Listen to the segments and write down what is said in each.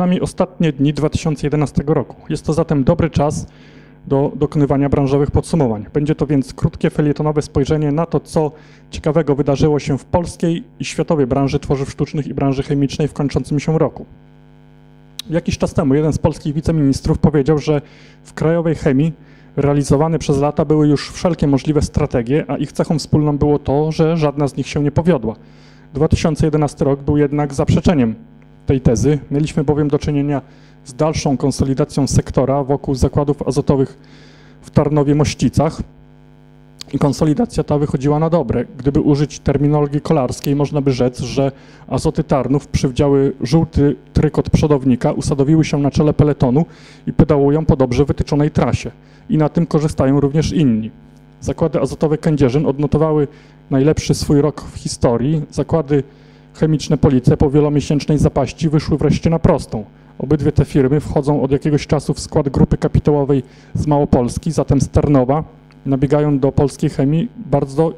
przynajmniej ostatnie dni 2011 roku. Jest to zatem dobry czas do dokonywania branżowych podsumowań. Będzie to więc krótkie felietonowe spojrzenie na to, co ciekawego wydarzyło się w polskiej i światowej branży tworzyw sztucznych i branży chemicznej w kończącym się roku. Jakiś czas temu jeden z polskich wiceministrów powiedział, że w krajowej chemii realizowane przez lata były już wszelkie możliwe strategie, a ich cechą wspólną było to, że żadna z nich się nie powiodła. 2011 rok był jednak zaprzeczeniem tej tezy. Mieliśmy bowiem do czynienia z dalszą konsolidacją sektora wokół zakładów azotowych w Tarnowie-Mościcach i konsolidacja ta wychodziła na dobre. Gdyby użyć terminologii kolarskiej, można by rzec, że azoty Tarnów przywdziały żółty trykot przodownika, usadowiły się na czele peletonu i pedałują po dobrze wytyczonej trasie. I na tym korzystają również inni. Zakłady azotowe Kędzierzyn odnotowały najlepszy swój rok w historii. Zakłady chemiczne Police po wielomiesięcznej zapaści wyszły wreszcie na prostą. Obydwie te firmy wchodzą od jakiegoś czasu w skład grupy kapitałowej z Małopolski, zatem z Tarnowa, nabiegają do polskiej chemii bardzo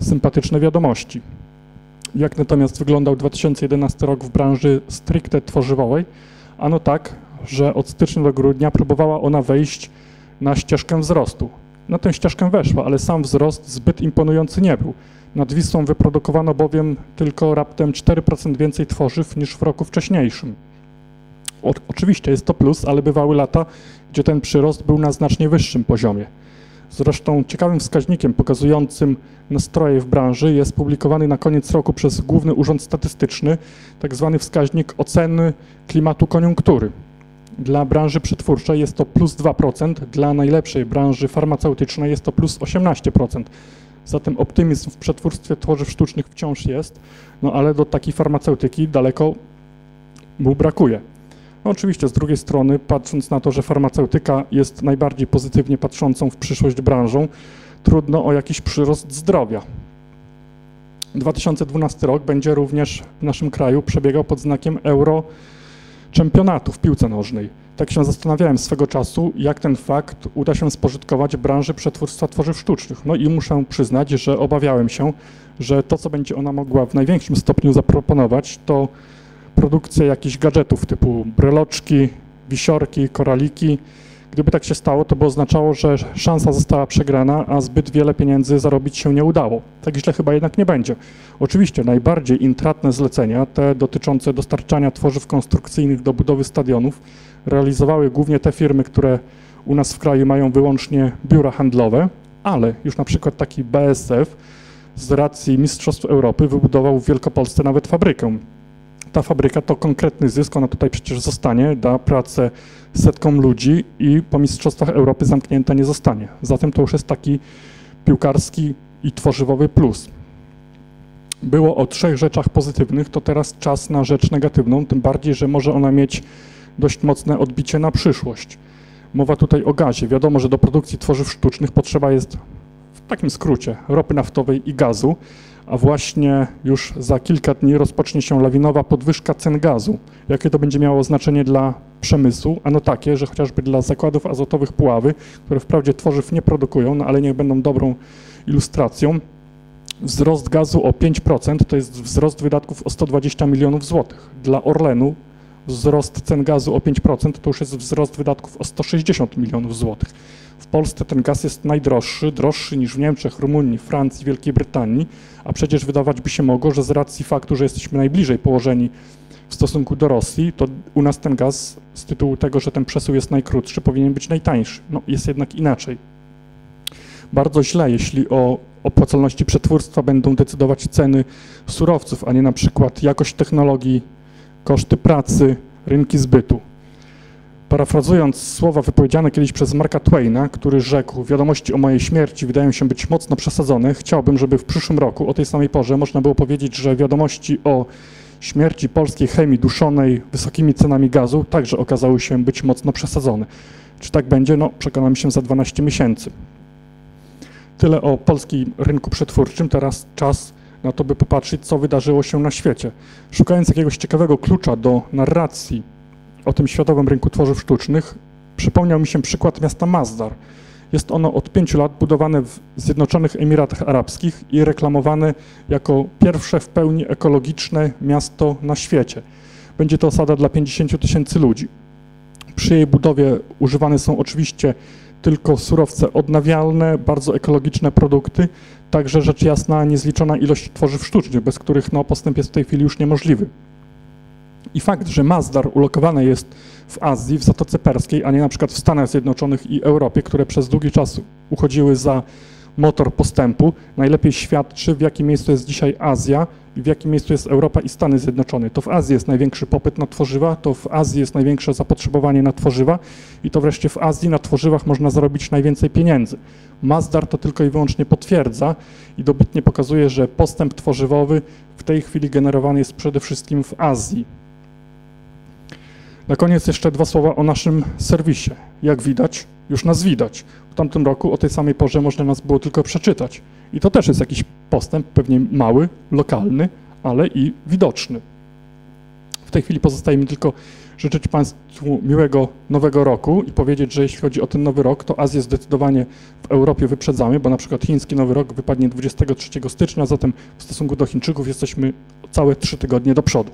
sympatyczne wiadomości. Jak natomiast wyglądał 2011 rok w branży stricte tworzywowej? Ano tak, że od stycznia do grudnia próbowała ona wejść na ścieżkę wzrostu. Na tę ścieżkę weszła, ale sam wzrost zbyt imponujący nie był. Nad Wisłą wyprodukowano bowiem tylko raptem 4% więcej tworzyw niż w roku wcześniejszym. O, oczywiście jest to plus, ale bywały lata, gdzie ten przyrost był na znacznie wyższym poziomie. Zresztą ciekawym wskaźnikiem pokazującym nastroje w branży jest publikowany na koniec roku przez Główny Urząd Statystyczny tak zwany wskaźnik oceny klimatu koniunktury. Dla branży przetwórczej jest to plus 2%, dla najlepszej branży farmaceutycznej jest to plus 18%. Zatem optymizm w przetwórstwie tworzyw sztucznych wciąż jest, no ale do takiej farmaceutyki daleko mu brakuje. No oczywiście z drugiej strony, patrząc na to, że farmaceutyka jest najbardziej pozytywnie patrzącą w przyszłość branżą, trudno o jakiś przyrost zdrowia. 2012 rok będzie również w naszym kraju przebiegał pod znakiem euro czempionatu w piłce nożnej. Tak się zastanawiałem swego czasu, jak ten fakt uda się spożytkować branży przetwórstwa tworzyw sztucznych. No i muszę przyznać, że obawiałem się, że to, co będzie ona mogła w największym stopniu zaproponować, to produkcja jakichś gadżetów typu breloczki, wisiorki, koraliki. Gdyby tak się stało, to by oznaczało, że szansa została przegrana, a zbyt wiele pieniędzy zarobić się nie udało. Tak źle chyba jednak nie będzie. Oczywiście najbardziej intratne zlecenia, te dotyczące dostarczania tworzyw konstrukcyjnych do budowy stadionów, realizowały głównie te firmy, które u nas w kraju mają wyłącznie biura handlowe, ale już na przykład taki BSF z racji Mistrzostw Europy wybudował w Wielkopolsce nawet fabrykę ta fabryka to konkretny zysk, ona tutaj przecież zostanie, da pracę setkom ludzi i po Mistrzostwach Europy zamknięta nie zostanie. Zatem to już jest taki piłkarski i tworzywowy plus. Było o trzech rzeczach pozytywnych, to teraz czas na rzecz negatywną, tym bardziej, że może ona mieć dość mocne odbicie na przyszłość. Mowa tutaj o gazie. Wiadomo, że do produkcji tworzyw sztucznych potrzeba jest w takim skrócie ropy naftowej i gazu a właśnie już za kilka dni rozpocznie się lawinowa podwyżka cen gazu. Jakie to będzie miało znaczenie dla przemysłu? Ano takie, że chociażby dla zakładów azotowych Puławy, które wprawdzie tworzyw nie produkują, no ale niech będą dobrą ilustracją, wzrost gazu o 5% to jest wzrost wydatków o 120 milionów złotych. Dla Orlenu wzrost cen gazu o 5% to już jest wzrost wydatków o 160 milionów złotych. W Polsce ten gaz jest najdroższy, droższy niż w Niemczech, Rumunii, Francji, Wielkiej Brytanii, a przecież wydawać by się mogło, że z racji faktu, że jesteśmy najbliżej położeni w stosunku do Rosji, to u nas ten gaz z tytułu tego, że ten przesył jest najkrótszy, powinien być najtańszy. No, jest jednak inaczej. Bardzo źle, jeśli o opłacalności przetwórstwa będą decydować ceny surowców, a nie na przykład jakość technologii, koszty pracy, rynki zbytu. Parafrazując słowa wypowiedziane kiedyś przez Marka Twaina, który rzekł, wiadomości o mojej śmierci wydają się być mocno przesadzone, chciałbym, żeby w przyszłym roku o tej samej porze można było powiedzieć, że wiadomości o śmierci polskiej chemii duszonej wysokimi cenami gazu także okazały się być mocno przesadzone. Czy tak będzie? No, przekonamy się za 12 miesięcy. Tyle o polskim rynku przetwórczym. Teraz czas na to, by popatrzeć, co wydarzyło się na świecie. Szukając jakiegoś ciekawego klucza do narracji o tym światowym rynku tworzyw sztucznych, przypomniał mi się przykład miasta Mazdar. Jest ono od pięciu lat budowane w Zjednoczonych Emiratach Arabskich i reklamowane jako pierwsze w pełni ekologiczne miasto na świecie. Będzie to osada dla 50 tysięcy ludzi. Przy jej budowie używane są oczywiście tylko surowce odnawialne, bardzo ekologiczne produkty, także rzecz jasna niezliczona ilość tworzyw sztucznych, bez których no, postęp jest w tej chwili już niemożliwy. I fakt, że Mazdar ulokowany jest w Azji, w Zatoce Perskiej, a nie na przykład w Stanach Zjednoczonych i Europie, które przez długi czas uchodziły za motor postępu, najlepiej świadczy, w jakim miejscu jest dzisiaj Azja i w jakim miejscu jest Europa i Stany Zjednoczone. To w Azji jest największy popyt na tworzywa, to w Azji jest największe zapotrzebowanie na tworzywa i to wreszcie w Azji na tworzywach można zarobić najwięcej pieniędzy. Mazdar to tylko i wyłącznie potwierdza i dobitnie pokazuje, że postęp tworzywowy w tej chwili generowany jest przede wszystkim w Azji. Na koniec jeszcze dwa słowa o naszym serwisie. Jak widać, już nas widać. W tamtym roku o tej samej porze można nas było tylko przeczytać. I to też jest jakiś postęp, pewnie mały, lokalny, ale i widoczny. W tej chwili pozostaje mi tylko życzyć Państwu miłego nowego roku i powiedzieć, że jeśli chodzi o ten nowy rok, to Azję zdecydowanie w Europie wyprzedzamy, bo na przykład chiński nowy rok wypadnie 23 stycznia, zatem w stosunku do Chińczyków jesteśmy całe trzy tygodnie do przodu.